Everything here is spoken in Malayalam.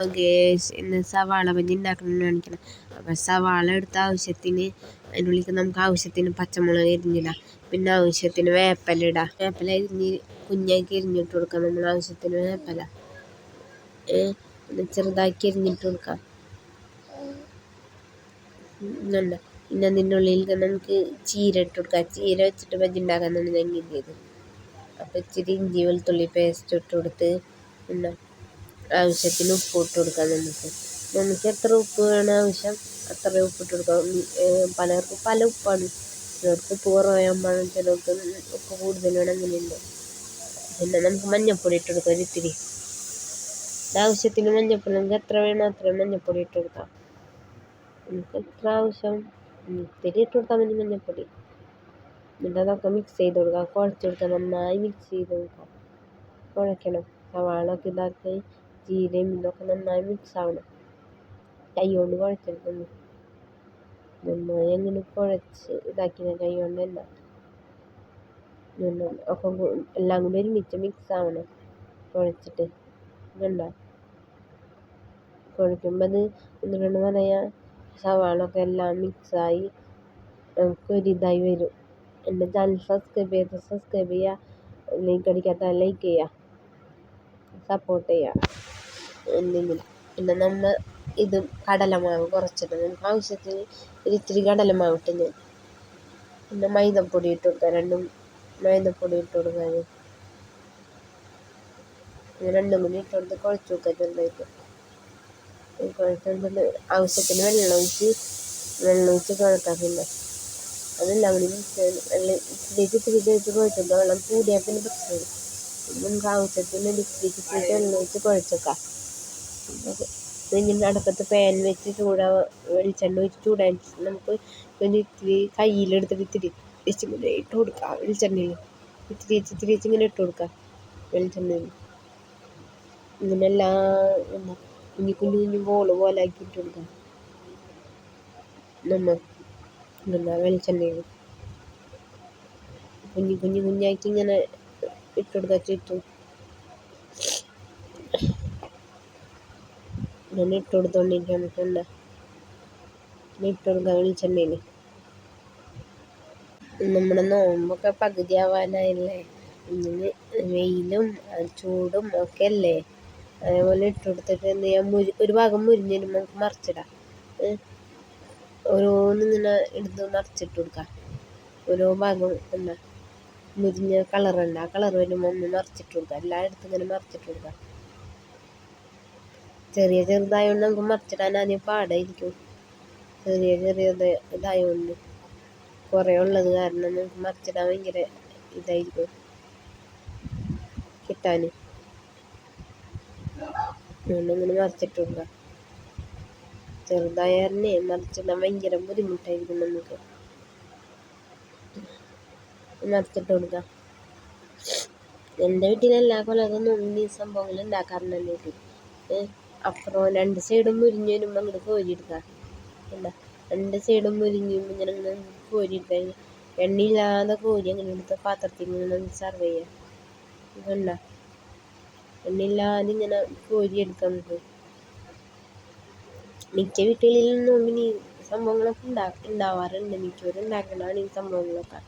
ഗേസ് ഇന്ന് സവാള ബജി ഉണ്ടാക്കണം കാണിക്കണം. അപ്പം സവാള എടുത്ത ആവശ്യത്തിന് അതിനുള്ളിലേക്ക് നമുക്ക് ആവശ്യത്തിന് പച്ചമുളക് എരിഞ്ഞിടാം. പിന്നെ ആവശ്യത്തിന് വേപ്പല ഇടാം. വേപ്പല എരിഞ്ഞ് കുഞ്ഞാക്കി എരിഞ്ഞിട്ട് കൊടുക്കാം. നമ്മൾ ആവശ്യത്തിന് വേപ്പല. ചെറുതാക്കി എരിഞ്ഞിട്ട് കൊടുക്കാം. ഇന്നുണ്ട്. പിന്നെ അതിന്റെ ഉള്ളിൽ നമുക്ക് ചീര ഇട്ട് കൊടുക്കാം. ചീര വെച്ചിട്ട് ബജി ഉണ്ടാക്കാന്നാണ് ഞാൻ കരുതിയത്. അപ്പം ഇച്ചിരി ഇഞ്ചി വെളുത്തുള്ളി പേസ്റ്റ് ഇട്ട് കൊടുത്ത് പിന്നെ ആവശ്യത്തിന് ഉപ്പ് ഇട്ട് കൊടുക്കാം നമുക്ക്. നമുക്ക് എത്ര ഉപ്പ് വേണം ആവശ്യം അത്ര ഉപ്പ് ഇട്ട് കൊടുക്കാം പലർക്കും പല ഉപ്പാണ്. ചിലർക്ക് ഉപ്പ് കുറവാകുമ്പോഴാണ് ചിലർക്ക് ഉപ്പ് കൂടുതൽ വേണം അങ്ങനെയുണ്ട്. പിന്നെ നമുക്ക് മഞ്ഞൾപ്പൊടി ഇട്ട് കൊടുക്കാം ഒരിത്തിരി ആവശ്യത്തിന് മഞ്ഞൾപ്പൊടി നമുക്ക് എത്ര വേണം അത്രയും മഞ്ഞൾപ്പൊടി ഇട്ട് കൊടുക്കാം. നമുക്ക് എത്ര ആവശ്യം? ഇത്തിരി ഇട്ട് കൊടുത്താൽ മതി മഞ്ഞൾപ്പൊടി എന്നിട്ട് അതൊക്കെ മിക്സ് ചെയ്ത് കൊടുക്കാം. കുഴച്ച് കൊടുക്കാം നന്നായി മിക്സ് ചെയ്ത് കൊടുക്കാം. കുഴയ്ക്കണം സവാള ഒക്കെ ഇതാക്കി ജീരയും ഇതൊക്കെ നന്നായി മിക്സ് ആവണം. കൈ കൊണ്ട് കുഴച്ചെടുക്കുന്നു. നന്നായി അങ്ങനെ കുഴച്ച് ഇതാക്കിയ കൈ കൊണ്ട് തന്നെ ഒക്കെ എല്ലാം കൂടി ഒരുമിച്ച് മിക്സ് ആവണം. കുഴച്ചിട്ട്. കണ്ടോ കുഴക്കുമ്പോൾ അത് എന്തുകൊണ്ട് പറയാ സവാള ഒക്കെ എല്ലാം മിക്സായി നമുക്ക് ഒരു ഇതായി വരും. എന്റെ ചാനൽ സബ്സ്ക്രൈബ് ചെയ്ത് സബ്സ്ക്രൈബ് ചെയ്യുക ലൈക്ക് അടിക്കാത്ത ലൈക്ക് ചെയ്യുക സപ്പോർട്ട് ചെയ്യുക എന്തെങ്കിലും പിന്നെ നമ്മൾ ഇത് കടലമാവ് കുറച്ചിട്ട് നമുക്ക് ആവശ്യത്തിന് ഒരിത്തിരി കടലമാവ് ഇട്ട് ഞാൻ പിന്നെ മൈദപ്പൊടി ഇട്ട് കൊടുക്കുക. രണ്ടും മൈദപ്പൊടി ഇട്ട് കൊടുക്കാൻ രണ്ടും കൂടി ഇട്ട് കൊടുത്ത് കുഴച്ച് വെക്കുക ചെറുതായിട്ട്. കുഴച്ചെടുത്തിട്ട് ആവശ്യത്തിന് വെള്ളം ഒഴിച്ച് വെള്ളം ഒഴിച്ച് കുഴക്കാം പിന്നെ. അതെല്ലാം കൂടി വെള്ളം ഇത്തിരി ഇത്തിരി വെച്ച് കുഴച്ചെടുക്കുക വെള്ളം കൂടിയാൽ പിന്നെ പ്രശ്നമില്ല. നമുക്ക് ആവശ്യത്തിന് ഇത്തിരി ഇത്തിരി വെള്ളം ഒഴിച്ച് കുഴച്ചേക്കാം. ഇങ്ങനെ അടുപ്പത്ത് പാൻ വെച്ച് ചൂടാ വെളിച്ചെണ്ണ ഒഴിച്ച് ചൂടാൻ നമുക്ക് പിന്നെ ഇത്തിരി കയ്യിലെടുത്തിട്ട് ഇത്തിരി വെച്ച് ഇങ്ങനെ ഇട്ട് കൊടുക്കാം. വെളിച്ചെണ്ണയിൽ ഇത്തിരി ഇത്തിരി വെച്ച് ഇങ്ങനെ ഇട്ട് കൊടുക്കാം. വെളിച്ചെണ്ണയിൽ. ഇങ്ങനെ എല്ലാം എന്താ കുഞ്ഞു കുഞ്ഞു കുഞ്ഞു ബോൾ പോലെ ആക്കി ഇട്ട് കൊടുക്കാം. നമ്മൾ എന്താ വെളിച്ചെണ്ണയിൽ. കുഞ്ഞു കുഞ്ഞു കുഞ്ഞാക്കി ഇങ്ങനെ ഇട്ട് കൊടുക്കാം ചുറ്റും. ഞാൻ ഇട്ട് കൊടുത്തോണ്ടിരിക്കാൻ പറ്റണ്ട ഇട്ട് കൊടുക്കാൻ വെളിച്ചെണ്ണയിൽ നമ്മുടെ നോമ്പൊക്കെ പകുതി ആവാനായില്ലേ ഇങ്ങനെ വെയിലും ചൂടും ഒക്കെ അല്ലേ അതേപോലെ ഇട്ട് കൊടുത്തിട്ട് എന്ത് ചെയ്യാം? മുരി ഒരു ഭാഗം മുരിഞ്ഞ് വരുമ്പോൾ നമുക്ക് മറിച്ചിടാം. ഓരോന്നിങ്ങനെ എടുത്ത് മറിച്ചിട്ട് കൊടുക്കാം ഓരോ ഭാഗം എന്താ? മുരിഞ്ഞ കളറുണ്ട് ആ കളർ വരുമ്പോൾ ഒന്ന് മറിച്ചിട്ട് കൊടുക്കാം എല്ലായിടത്തും ഇങ്ങനെ മറിച്ചിട്ട് കൊടുക്കുക ചെറിയ ചെറുതായതുകൊണ്ട് നമുക്ക് മറിച്ചിടാൻ ആദ്യം പാടായിരിക്കും. ചെറിയ ചെറിയ ഇതായതുകൊണ്ട് കുറേ ഉള്ളത് കാരണം നമുക്ക് മറിച്ചിടാൻ ഭയങ്കര ഇതായിരിക്കും കിട്ടാൻ അതുകൊണ്ടിങ്ങനെ മറിച്ചിട്ട് കൊടുക്കുക ചെറുതായ തന്നെ മറിച്ചിടാൻ ഭയങ്കര ബുദ്ധിമുട്ടായിരിക്കും നമുക്ക്. മറിച്ചിട്ട് കൊടുക്കുക എന്റെ വീട്ടിൽ എല്ലാ കൊല്ലത്തൊന്നും ഈ സംഭവങ്ങൾ ഉണ്ടാക്കാറുണ്ട് എന്റെ അപ്പുറം രണ്ട് സൈഡും മുരിഞ്ഞ് വരുമ്പോൾ അങ്ങോട്ട് കോരിയെടുക്കുക എന്താ രണ്ട് സൈഡും മുരിഞ്ഞ് ഇങ്ങനെ ഇങ്ങനെ കോരിയെടുക്കാൻ എണ്ണയില്ലാതെ കോരി അങ്ങനെ എടുത്ത പാത്രത്തിൽ നിന്ന് സെർവ് ചെയ്യുക ഇതുണ്ട എണ്ണയില്ലാതെ ഇങ്ങനെ കോരിയെടുക്കാം നമുക്ക് മിക്ക വീട്ടുകളിൽ നിന്നും ഇനി സംഭവങ്ങളൊക്കെ ഉണ്ടാ ഉണ്ടാവാറുണ്ട്. മിക്കവരും ഉണ്ടാക്കുന്നതാണ് ഈ സംഭവങ്ങളൊക്കെ.